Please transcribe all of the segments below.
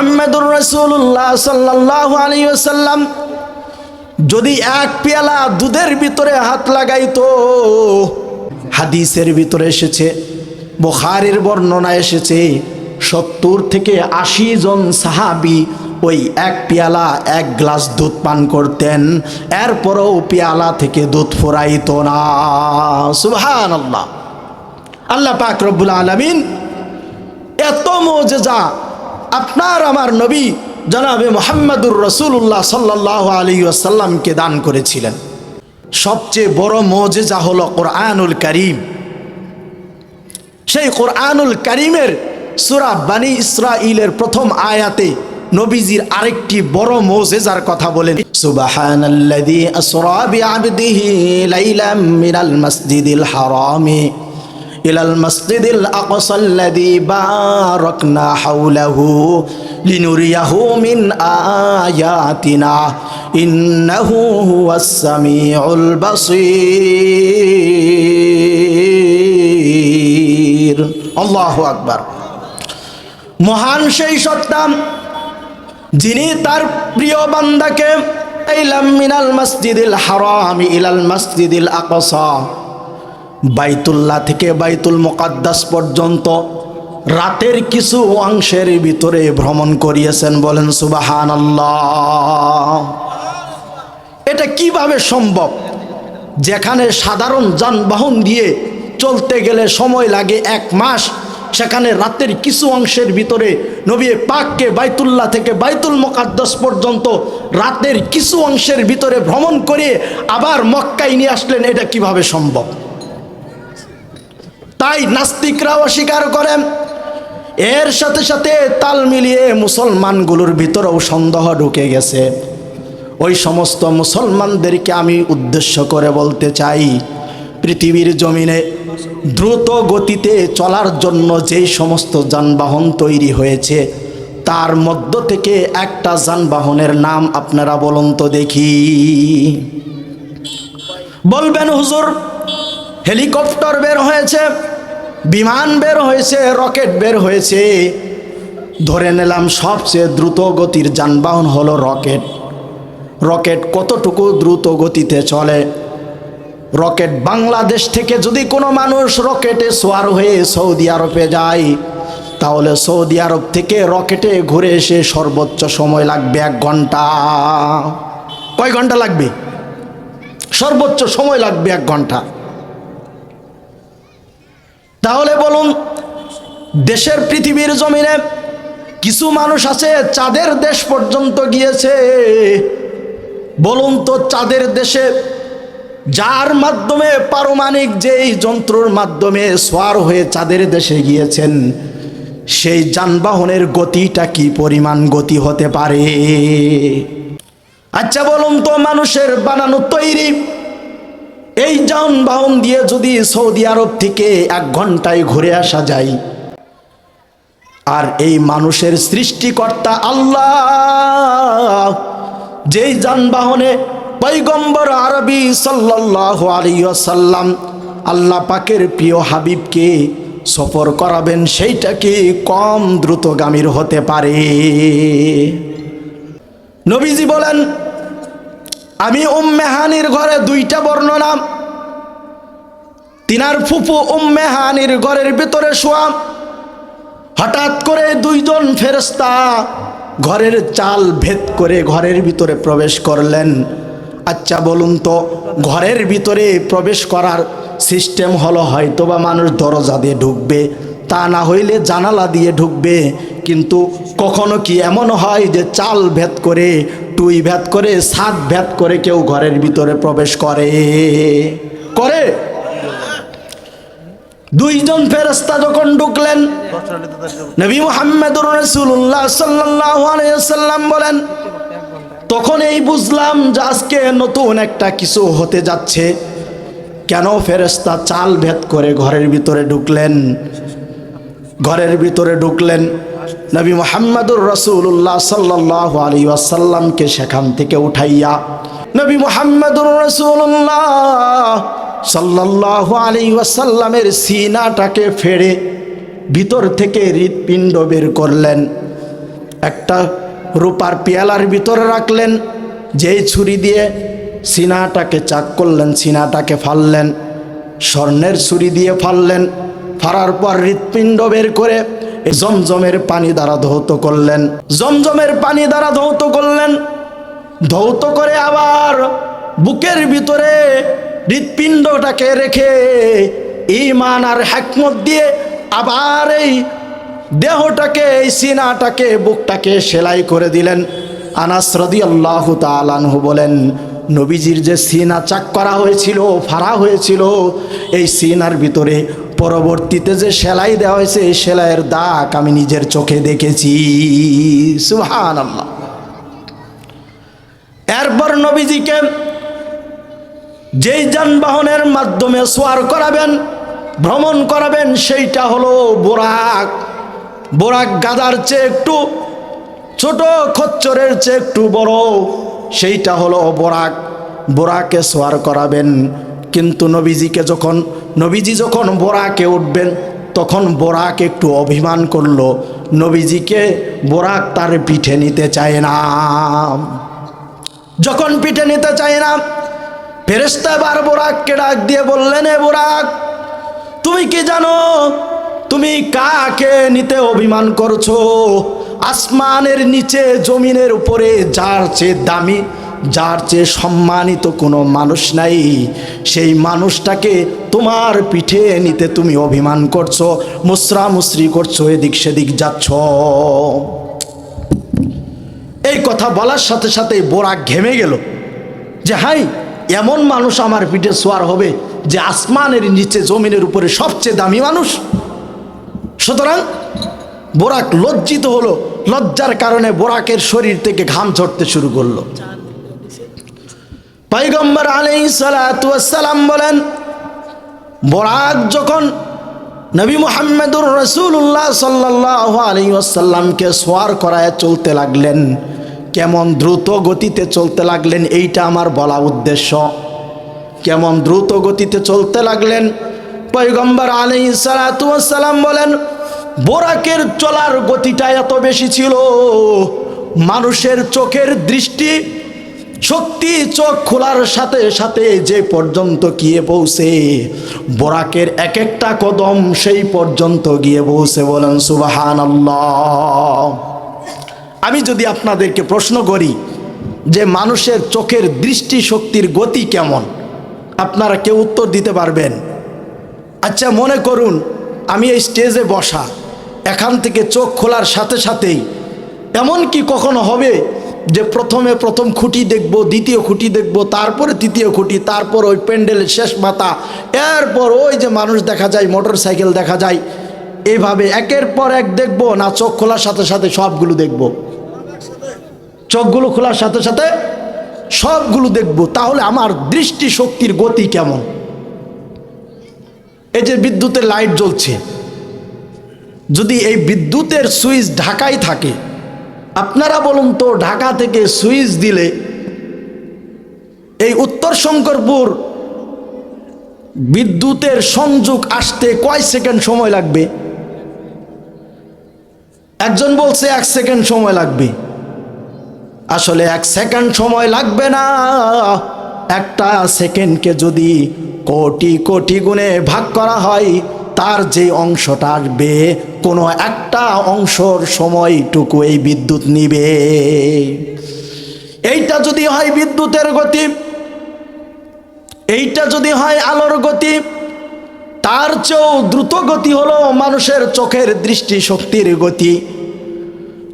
মোহাম্মদুর রসুল্লাহ সাল্লাহ আলী আসাল্লাম যদি এক পেয়ালা দুধের ভিতরে হাত লাগাইতো, হাদিসের ভিতরে এসেছে, বোখারের বর্ণনা এসেছে, সত্তর থেকে আশি জন সাহাবি ওই এক পেয়ালা এক গ্লাস দুধ পান করতেন, এরপরও পেয়ালা থেকে দুধ ফোরাইত না। সুহান আল্লাহ আল্লাহ পাক রব্বুল আলমিন এত মজেজা আপনার আমার নবী জনাবে মোহাম্মদুর রসুল্লাহ সাল্লাহ আলী আসাল্লামকে দান করেছিলেন। সবচেয়ে বড় মজেজা হলো কোরআনুল করিম। সেই কোরআনুল করিমের সুরা বানি ইসরাইলের প্রথম আয়াতে নবীজির আরেকটি বড় মোজেজার কথা বলেন। হারামি। ইলাল মসজিদিল আকসাল্লাযী বারাকনা হাওলাহু লিনুরিয়াহু মিন আয়াতিনা, ইন্নাহু হুয়াস সামিউল বাসীর। আল্লাহু আকবার। মহান সেই সত্তা যিনি তার প্রিয় বান্দাকে, ইলাম মিনাল মসজিদিল হারাম, ইলাল মসজিদিল আকসা বাইতুল্লাহ থেকে বাইতুল মোকাদ্দাস পর্যন্ত রাতের কিছু অংশের ভিতরে ভ্রমণ করিয়েছেন বলেন সুবাহান এটা কীভাবে সম্ভব? যেখানে সাধারণ যানবাহন দিয়ে চলতে গেলে সময় লাগে এক মাস, সেখানে রাতের কিছু অংশের ভিতরে নবী পাককে বাইতুল্লাহ থেকে বাইতুল মোকাদ্দাস পর্যন্ত রাতের কিছু অংশের ভিতরে ভ্রমণ করে আবার মক্কায় নিয়ে আসলেন, এটা কীভাবে সম্ভব? তাই নাস্তিকরাও অস্বীকার করেন। এর সাথে সাথে তাল মিলিয়ে মুসলমানগুলোর ভিতরেও সন্দেহ ঢুকে গেছে। ওই সমস্ত মুসলমানদেরকে আমি উদ্দেশ্য করে বলতে চাই, পৃথিবীর জমিনে দ্রুত গতিতে চলার জন্য যেই সমস্ত যানবাহন তৈরি হয়েছে, তার মধ্য থেকে একটা যানবাহনের নাম আপনারা বলুন তো দেখি। বলবেন হুজুর, হেলিকপ্টার বের হয়েছে। বিমান বের হয়েছে, রকেট বের হয়েছে। ধরে নিলাম সবচেয়ে দ্রুত গতির যানবাহন হলো রকেট। রকেট কতটুকু দ্রুত গতিতে চলে? রকেট বাংলাদেশ থেকে যদি কোনো মানুষ রকেটে সোয়ার হয়ে সৌদি আরবে যায়, তাহলে সৌদি আরব থেকে রকেটে ঘুরে এসে সর্বোচ্চ সময় লাগবে এক ঘণ্টা। কয় ঘণ্টা লাগবে? সর্বোচ্চ সময় লাগবে এক ঘণ্টা। তাহলে বলুন, দেশের পৃথিবীর জমিনে কিছু মানুষ আছে, চাঁদের দেশ পর্যন্ত গিয়েছে। বলুন তো, চাঁদের দেশে যার মাধ্যমে পারমাণিক যেই যন্ত্রর মাধ্যমে সোয়ার হয়ে চাঁদের দেশে গিয়েছেন, সেই যানবাহনের গতিটা কি পরিমাণ গতি হতে পারে? আচ্ছা বলুন তো, মানুষের বানানো তৈরি এই যানবাহন দিয়ে যদি সৌদি আরব থেকে এক ঘন্টায় ঘুরে আসা যায়, আর এই মানুষের সৃষ্টিকর্তা আল্লাহ, যেই যানবাহনে পৈগম্বর আরবি সাল্লাহ আলিয়াল্লাম আল্লাহ পাকের প্রিয় হাবিবকে সফর করাবেন, সেইটা কি কম দ্রুতগামীর হতে পারে? নবীজি বলেন আমি উম্মেহানির ঘরে দুইটা বর্ণনা তিনার ফুফু উম্মেহানির ঘরের ভিতরে শোয়াম হঠাৎ করে দুইজন ফেরস্তা ঘরের চাল ভেদ করে ঘরের ভিতরে প্রবেশ করলেন। আচ্ছা বলুন তো, ঘরের ভিতরে প্রবেশ করার সিস্টেম হলো হয়তোবা মানুষ দরজা দিয়ে ঢুকবে, তা না হইলে জানালা দিয়ে ঢুকবে কিন্তু কখনো কি এমন হয় যে চাল ভেদ করে, টুই ভেদ করে সাত ভেদ করে কেউ ঘরের ভিতরে প্রবেশ করে? করে? দুইজন ফেরস্তা যখন ঢুকলেন, নবী মোহাম্মদুর রসুল্লাহ সাল্লাম বলেন, তখন এই বুঝলাম যে আজকে নতুন একটা কিছু হতে যাচ্ছে। কেন ফেরস্তা চাল ভেদ করে ঘরের ভিতরে ঢুকলেন? ঘরের ভিতরে ঢুকলেন নবী মোহাম্মদুর রসুল্লাহ সাল্লাহ আলী আসাল্লামকে সেখান থেকে উঠাইয়া নবী মোহাম্মদুর রসুল্লাহ সাল্লাহ আলী ওয়াসাল্লামের সিনাটাকে ফেড়ে ভিতর থেকে হৃৎপিণ্ড বের করলেন। একটা রূপার পেয়ালার ভিতরে রাখলেন, যেই ছুরি দিয়ে সিনাটাকে চাক করলেন, সিনাটাকে ফাললেন, স্বর্ণের ছুরি দিয়ে ফাললেন, ফাড়ার পর হৃৎপিণ্ড বের করে এই জমজমের পানি দ্বারা ধৌত করলেন। জমজমের পানি দ্বারা ধৌত করলেন। ধৌত করে আবার বুকের ভিতরে হৃৎপিণ্ডটাকে রেখে ইমান আর হ্যাকমত দিয়ে আবার এই দেহটাকে, এই সিনাটাকে, বুকটাকে সেলাই করে দিলেন। আনাস রদি আল্লাহ তালানহু বলেন, নবীজির যে সিনা চাক করা হয়েছিল, ফাড়া হয়েছিল, এই সিনার ভিতরে পরবর্তীতে যে সেলাই দেওয়া হয়েছে, এই সেলাইয়ের দাগ আমি নিজের চোখে দেখেছি। সুহান এরপর নবীজিকে যেই যানবাহনের মাধ্যমে সোয়ার করাবেন, ভ্রমণ করাবেন, সেইটা হলো বোরাক। বোরাক গাদার চেয়ে একটু ছোট, খচ্চরের চেয়ে একটু বড়, সেইটা হলো বোরাক। বোরাকে সোয়ার করাবেন। কিন্তু নবীজিকে যখন নবীজি যখন বোরাকে উঠবেন, তখন বোরাক একটু অভিমান করল, নবীজিকে বোরাক তার পিঠে নিতে চায় না। যখন পিঠে নিতে চায় না ফেরেস্তা বার বোরাককে ডাক দিয়ে বললেন, এ বোরাক, তুমি কি জানো, তুমি কাকে নিতে অভিমান করছ? আসমানের নিচে, জমিনের উপরে যার চেয়ে দামি যার চেয়ে সম্মানিত কোনো মানুষ নাই। সেই মানুষটাকে তোমার পিঠে নিতে তুমি অভিমান করছ মুসরা মুসরি করছ, এদিক সেদিক যাচ্ছ। এই কথা বলার সাথে সাথে বোরা ঘেমে গেল যে, হাই, এমন মানুষ আমার পিঠে সোয়ার হবে যে আসমানের নিচে জমিনের উপরে সবচেয়ে দামি মানুষ? সুতরাং বোরাক লজ্জিত হলো, লজ্জার কারণে বোরাকের শরীর থেকে ঘাম ঝরতে শুরু করল। পাইগম্বর আলাই সালাম বলেন বোরাক যখন নবী মোহাম্মদুর রসুল্লাহ সাল্লাহ আলী আসাল্লামকে সোয়ার করায় চলতে লাগলেন, কেমন দ্রুত গতিতে চলতে লাগলেন এইটা আমার বলা উদ্দেশ্য। কেমন দ্রুত গতিতে চলতে লাগলেন পৈগম্বর আলী সালাম বলেন, বোরাকের চলার গতিটা এত বেশি ছিল, মানুষের চোখের দৃষ্টি শক্তি চোখ খোলার সাথে সাথে যে পর্যন্ত গিয়ে পৌঁছে বরাকের এক একটা কদম সেই পর্যন্ত গিয়ে পৌঁছে বলেন সুবাহান আমি যদি আপনাদেরকে প্রশ্ন করি যে মানুষের চোখের দৃষ্টি শক্তির গতি কেমন, আপনারা কেউ উত্তর দিতে পারবেন? আচ্ছা মনে করুন, আমি এই স্টেজে বসা, এখান থেকে চোখ খোলার সাথে সাথেই এমন কি কখনো হবে যে প্রথমে প্রথম খুঁটি দেখব, দ্বিতীয় খুঁটি দেখব, তারপরে তৃতীয় খুঁটি, তারপর ওই প্যান্ডেলের শেষ মাথা, এরপর ওই যে মানুষ দেখা যায় মোটর সাইকেল দেখা যায়, এভাবে একের পর এক দেখব, না চোখ খোলার সাথে সাথে সবগুলো দেখব। চোখগুলো খোলার সাথে সাথে সবগুলো দেখব, তাহলে আমার দৃষ্টি শক্তির গতি কেমন? এই যে বিদ্যুতের লাইট জ্বলছে, যদি এই বিদ্যুতের সুইচ ঢাকাই থাকে আপনারা বলুন তো, ঢাকা থেকে সুইচ দিলে এই উত্তর শঙ্করপুর বিদ্যুতের সংযোগ আসতে কয় সেকেন্ড সময় লাগবে? একজন বলছে এক সেকেন্ড সময় লাগবে। আসলে এক সেকেন্ড সময় লাগবে না। একটা সেকেন্ডকে যদি কোটি কোটি গুণে ভাগ করা হয় তার যে অংশটা আসবে, কোনো একটা অংশর সময়টুকু এই বিদ্যুৎ নিবে। এইটা যদি হয় বিদ্যুতের গতি, এইটা যদি হয় আলোর গতি, তার চেয়েও দ্রুত গতি হলো মানুষের চোখের দৃষ্টি শক্তির গতি।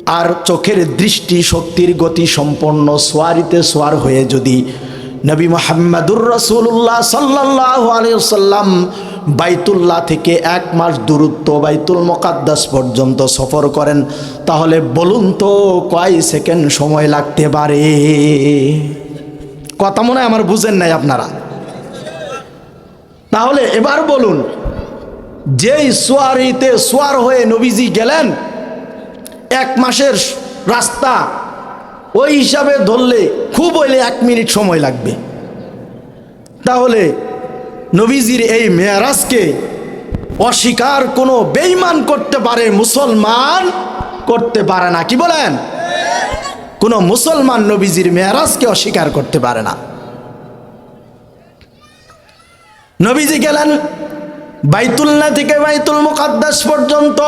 আর চোখের দৃষ্টি শক্তির গতি সম্পন্ন সোয়ারিতে সোয়ার হয়ে যদি নবী মোহাম্মদুর রসুল্লাহ সাল্লাহ আলিয়াল্লাম বাইতুল্লাহ থেকে এক মাস দূরত্ব বাইতুল মোকাদ্দাস পর্যন্ত সফর করেন। তাহলে বলুন তো, কয় সেকেন্ড সময় লাগতে পারে? কথা মনে হয় আমার বুঝেন নাই আপনারা। তাহলে এবার বলুন, যেই সোয়ারিতে সোয়ার হয়ে নবীজি গেলেন, এক মাসের রাস্তা, ওই হিসাবে ধরলে খুব হইলে এক মিনিট সময় লাগবে। তাহলে নবীজির এই মেয়ারাজকে অস্বীকার কোনো বেইমান করতে পারে, মুসলমান করতে পারে না। কি বলেন? কোনো মুসলমান নবীজির মেয়ারাজকে অস্বীকার করতে পারে না। নবীজি গেলেন বাইতুল্লা থেকে বাইতুল মুকাদ্দাস পর্যন্ত।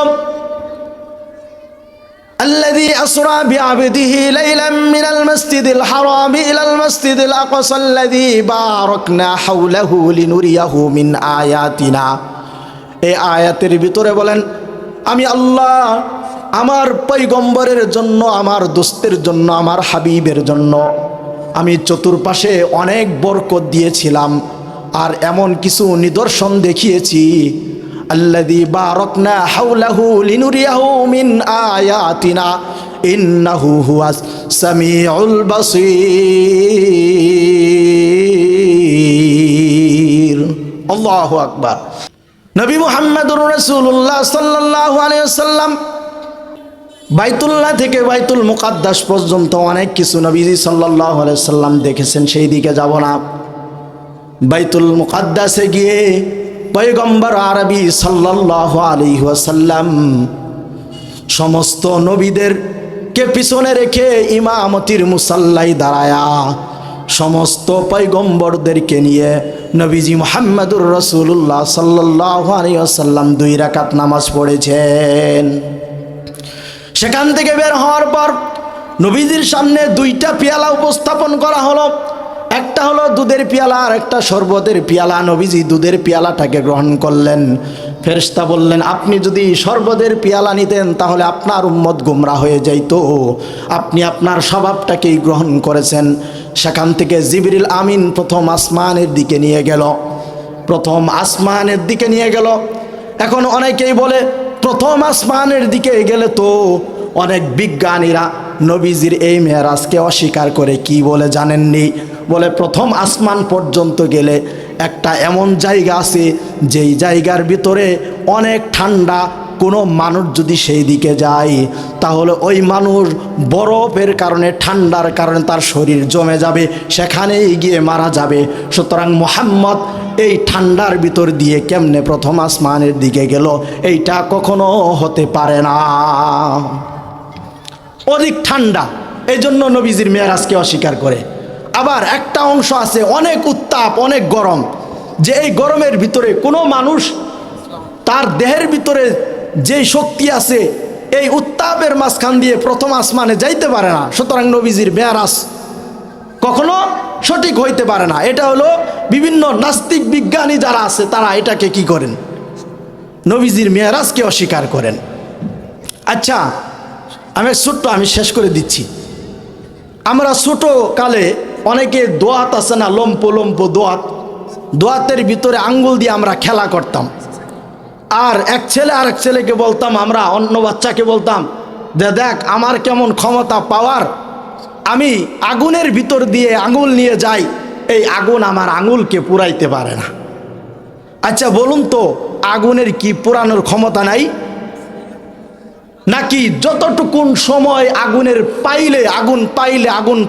الذي أسرى بعبده ليلا من المسجد الحرام إلى المسجد الأقصى الذي باركنا حوله لنريه من آياتنا এই আয়াতের ভিতরে বলেন আমি আল্লাহ আমার পৈগম্বরের জন্য আমার দোস্তের জন্য আমার হাবিবের জন্য আমি চতুর্পাশে অনেক বরকত দিয়েছিলাম আর এমন কিছু নিদর্শন দেখিয়েছি আল্লাদি বারকনা হাউলাহু লিনুরিয়াহু মিন আয়াতিনা, ইন্নাহু হুয়াস সামিউল বাসীর। আল্লাহু আকবার। নবী মুহাম্মদুর রাসূলুল্লাহ সাল্লাল্লাহু আলাইহি ওয়াসাল্লাম বাইতুল্লাহ থেকে বাইতুল মুকাদ্দাস পর্যন্ত অনেক কিছু নবীজি আলাইহি সাল্লাম দেখেছেন, সেই দিকে যাব না। বাইতুল মুকাদ্দাসে গিয়ে পয়গম্বর আরবি সাল্লাল্লাহু আলাইহি ওয়াসাল্লাম, সমস্ত নবীদের কে পিছনে রেখে ইমামতির মুসাল্লাই দাঁড়ায়া, সমস্ত পৈগম্বরদেরকে নিয়ে নবীজি মোহাম্মদুর রসুল্লাহ সাল্লাহ আলিয়াল্লাম দুই রাকাত নামাজ পড়েছেন। সেখান থেকে বের হওয়ার পর নবীজির সামনে দুইটা পেয়ালা উপস্থাপন করা হলো। একটা হলো দুধের পেয়ালা আর একটা শরবতের পেয়ালা। নবীজি দুধের পেয়ালাটাকে গ্রহণ করলেন। ফেরেশতা বললেন, আপনি যদি শরবতের পেয়ালা নিতেন, তাহলে আপনার উম্মত গুমরা হয়ে যাইতো। আপনি আপনার স্বভাবটাকেই গ্রহণ করেছেন। সেখান থেকে জিবরিল আমিন প্রথম আসমানের দিকে নিয়ে গেল। প্রথম আসমানের দিকে নিয়ে গেল। এখন অনেকেই বলে, প্রথম আসমানের দিকে গেলে তো অনেক বিজ্ঞানীরা নবীজির এই মেয়ারাজকে অস্বীকার করে কি বলে জানেননি? বলে প্রথম আসমান পর্যন্ত গেলে একটা এমন জায়গা আছে, যেই জায়গার ভিতরে অনেক ঠান্ডা, কোনো মানুষ যদি সেই দিকে যায়, তাহলে ওই মানুষ বরফের কারণে, ঠান্ডার কারণে তার শরীর জমে যাবে, সেখানেই গিয়ে মারা যাবে। সুতরাং মোহাম্মদ এই ঠান্ডার ভিতর দিয়ে কেমনে প্রথম আসমানের দিকে গেল, এইটা কখনো হতে পারে না। অধিক ঠান্ডা এই জন্য নবীজির মেয়ারাজকে অস্বীকার করে। আবার একটা অংশ আছে, অনেক উত্তাপ, অনেক গরম, যে এই গরমের ভিতরে কোনো মানুষ তার দেহের ভিতরে যে শক্তি আছে, এই উত্তাপের মাঝখান দিয়ে প্রথম আসমানে যাইতে পারে না। সুতরাং নবীজির মেয়ারাজ কখনো সঠিক হইতে পারে না। এটা হলো বিভিন্ন নাস্তিক বিজ্ঞানী যারা আছে, তারা এটাকে কি করেন? নবীজির মেয়ারাজকে অস্বীকার করেন। আচ্ছা আমি ছোট্ট, আমি শেষ করে দিচ্ছি। আমরা ছোট কালে অনেকে দোয়াত আছে না, লম্প লম্প দোয়াত। দোয়াতের ভিতরে আঙ্গুল দিয়ে আমরা খেলা করতাম। আর এক ছেলে আর এক ছেলেকে বলতাম, আমরা অন্য বাচ্চাকে বলতাম যে দেখ, আমার কেমন ক্ষমতা পাওয়ার আমি আগুনের ভিতর দিয়ে আঙুল নিয়ে যাই, এই আগুন আমার আঙুলকে পুরাইতে পারে না। আচ্ছা বলুন তো, আগুনের কি পুরানোর ক্ষমতা নাই? নাকি যতটুকুন সময় আগুনের পাইলে, আগুন পাইলে আগুন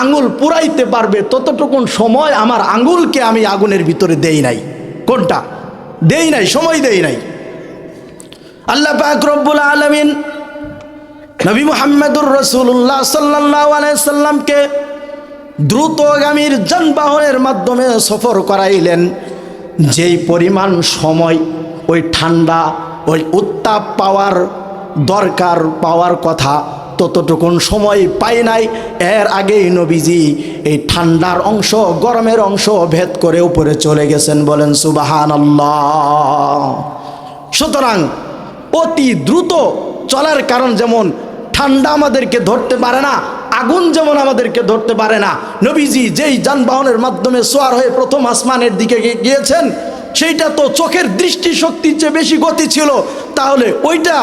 আঙুল পুরাইতে পারবে, ততটুকুন সময় আমার আঙুলকে আমি আগুনের ভিতরে দেই নাই। কোনটা? দেই নাই, সময় দেই নাই। আল্লাহ পাক রব্বুল আলমিন নবী মোহাম্মদুর রসুল্লাহ সাল্লাহ আলাইসাল্লামকে দ্রুতগামীর যানবাহনের মাধ্যমে সফর করাইলেন। যেই পরিমাণ সময়, ওই ঠান্ডা, ওই উত্তাপ পাওয়ার দরকার পাওয়ার কথা ততটুকুন সময় পাই নাই। এর আগেই নবীজি এই ঠান্ডার অংশ, গরমের অংশ ভেদ করে উপরে চলে গেছেন বলেন সুবাহান সুতরাং অতি দ্রুত চলার কারণ যেমন ঠান্ডা আমাদেরকে ধরতে পারে না, আগুন যেমন আমাদেরকে ধরতে পারে না, নবীজি যেই যানবাহনের মাধ্যমে সোয়ার হয়ে প্রথম আসমানের দিকে গিয়েছেন, সেইটা তো চোখের দৃষ্টি শক্তির চেয়ে বেশি গতি ছিল। তাহলে ওইটা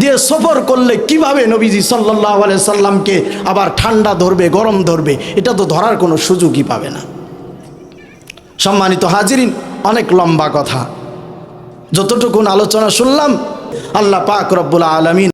দিয়ে সফর করলে কীভাবে নবীজি সাল্লাহ সাল্লামকে আবার ঠান্ডা ধরবে, গরম ধরবে, এটা তো ধরার কোনো সুযোগই পাবে না। সম্মানিত হাজিরিন, অনেক লম্বা কথা। যতটুকুন আলোচনা শুনলাম, আল্লাহ পাক রব্বুল আলমিন